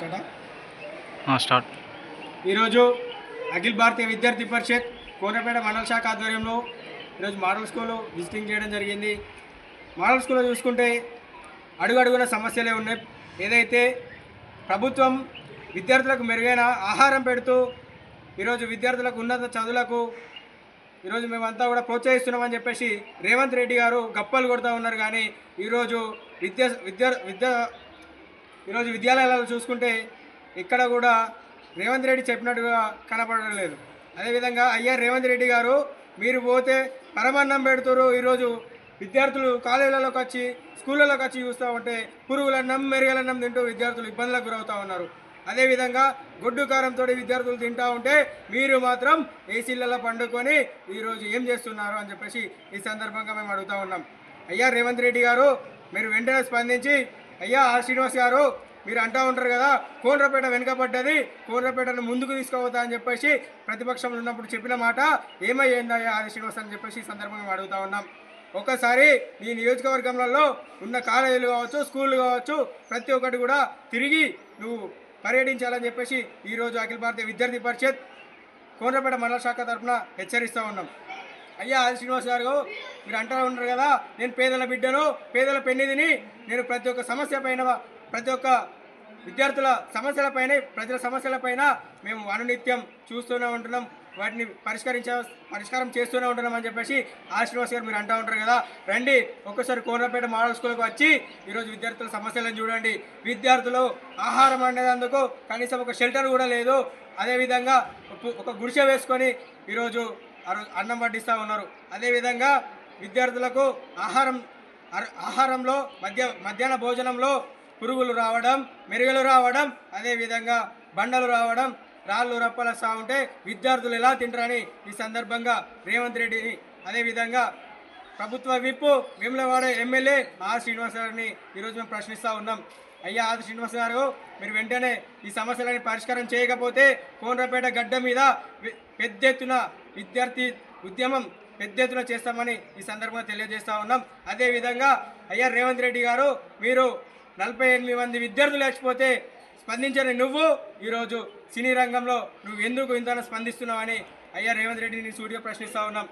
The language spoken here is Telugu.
స్టార్టా? స్టార్ట్. ఈరోజు అఖిల భారతీయ విద్యార్థి పరిషత్ కోనపేట మండల శాఖ ఆధ్వర్యంలో ఈరోజు మోడల్ స్కూల్ విజిటింగ్ చేయడం జరిగింది. మోడల్ స్కూల్లో చూసుకుంటే అడుగడుగున సమస్యలే ఉన్నాయి. ఏదైతే ప్రభుత్వం విద్యార్థులకు మెరుగైన ఆహారం పెడుతూ ఈరోజు విద్యార్థులకు ఉన్నత చదువులకు ఈరోజు మేమంతా కూడా ప్రోత్సహిస్తున్నామని చెప్పేసి రేవంత్ రెడ్డి గారు గప్పలు కొడుతూ ఉన్నారు. కానీ ఈరోజు విద్యా విద్యా విద్యా ఈరోజు విద్యాలయాలు చూసుకుంటే ఇక్కడ కూడా రేవంత్ రెడ్డి చెప్పినట్టుగా కనపడడం లేదు. అదేవిధంగా అయ్యా రేవంత్ రెడ్డి గారు మీరు పోతే పరమాన్నం పెడుతురు ఈరోజు. విద్యార్థులు కాలేజీలలోకి వచ్చి స్కూళ్ళలోకి వచ్చి చూస్తూ ఉంటే పురుగులన్నం మెరుగలన్నం తింటూ విద్యార్థులు ఇబ్బందులకు గురవుతూ ఉన్నారు. అదేవిధంగా గొడ్డు కారంతో విద్యార్థులు తింటూ ఉంటే మీరు మాత్రం ఏసీలలో పండుకొని ఈరోజు ఏం చేస్తున్నారు అని చెప్పేసి ఈ సందర్భంగా మేము అడుగుతా ఉన్నాం. అయ్యా రేవంత్ రెడ్డి గారు మీరు వెంటనే స్పందించి అయ్యా ఆర్ శ్రీనివాస్ గారు మీరు అంటూ ఉంటారు కదా కోనరపేట వెనుకబడ్డది కోనరపేటను ముందుకు తీసుకోవద్దా అని చెప్పేసి ప్రతిపక్షంలో ఉన్నప్పుడు చెప్పిన మాట ఏమయ్యిందయ్యా ఆర్ శ్రీనివాస్ అని చెప్పేసి సందర్భంగా అడుగుతా ఉన్నాం. ఒక్కసారి మీ నియోజకవర్గంలో ఉన్న కాలేజీలు కావచ్చు స్కూళ్ళు కావచ్చు ప్రతి ఒక్కటి కూడా తిరిగి నువ్వు పర్యటించాలని చెప్పేసి ఈరోజు అఖిల భారతీయ విద్యార్థి పరిషత్ కోనరపేట మండల శాఖ తరఫున హెచ్చరిస్తూ ఉన్నాం. అయ్యా ఆది శ్రీనివాస్ గారు మీరు అంటూ ఉంటారు కదా నేను పేదల బిడ్డను పేదల పెన్నిదిని నేను ప్రతి ఒక్క సమస్య పైన ప్రతి ఒక్క విద్యార్థుల సమస్యలపైన ప్రజల సమస్యలపైన మేము అనునిత్యం చూస్తూనే ఉంటున్నాం. వాటిని పరిష్కరించ పరిష్కారం చేస్తూనే ఉంటున్నాం అని చెప్పేసి ఆది శ్రీనివాస్ గారు మీరు అంటూ ఉంటారు కదా. రండి ఒక్కసారి కోనపేట మోడల్ స్కూల్కి వచ్చి ఈరోజు విద్యార్థుల సమస్యలను చూడండి. విద్యార్థులు ఆహారం అనేందుకు కనీసం ఒక షెల్టర్ కూడా లేదు. అదేవిధంగా ఒక- గుడిసె వేసుకొని ఈరోజు అన్నం వడ్డిస్తూ ఉన్నారు. అదేవిధంగా విద్యార్థులకు ఆహారం ఆహారంలో మధ్య మధ్యాహ్న భోజనంలో పురుగులు రావడం మెరుగులు రావడం అదేవిధంగా బండలు రావడం రాళ్ళు రప్పలస్తా ఉంటే విద్యార్థులు ఎలా తింటారని ఈ సందర్భంగా రేవంత్ రెడ్డిని అదేవిధంగా ప్రభుత్వ whip Vemulawada MLA R Srinivas గారిని ఈరోజు మేము ప్రశ్నిస్తూ ఉన్నాం. అయ్యా ఆది శ్రీనివాస్ గారు మీరు వెంటనే ఈ సమస్యలని పరిష్కారం చేయకపోతే కోనరపేట గడ్డ మీద పెద్ద ఎత్తున విద్యార్థి ఉద్యమం పెద్ద ఎత్తున చేస్తామని ఈ సందర్భంగా తెలియజేస్తా ఉన్నాం. అదేవిధంగా అయ్యర్ రేవంత్ రెడ్డి గారు మీరు నలభై ఎనిమిది మంది విద్యార్థులు లేకపోతే స్పందించని నువ్వు ఈరోజు సినీ రంగంలో నువ్వు ఎందుకు ఇంతగా స్పందిస్తున్నావని అయ్యా రేవంత్ రెడ్డిని సూటిగా ప్రశ్నిస్తా ఉన్నాం.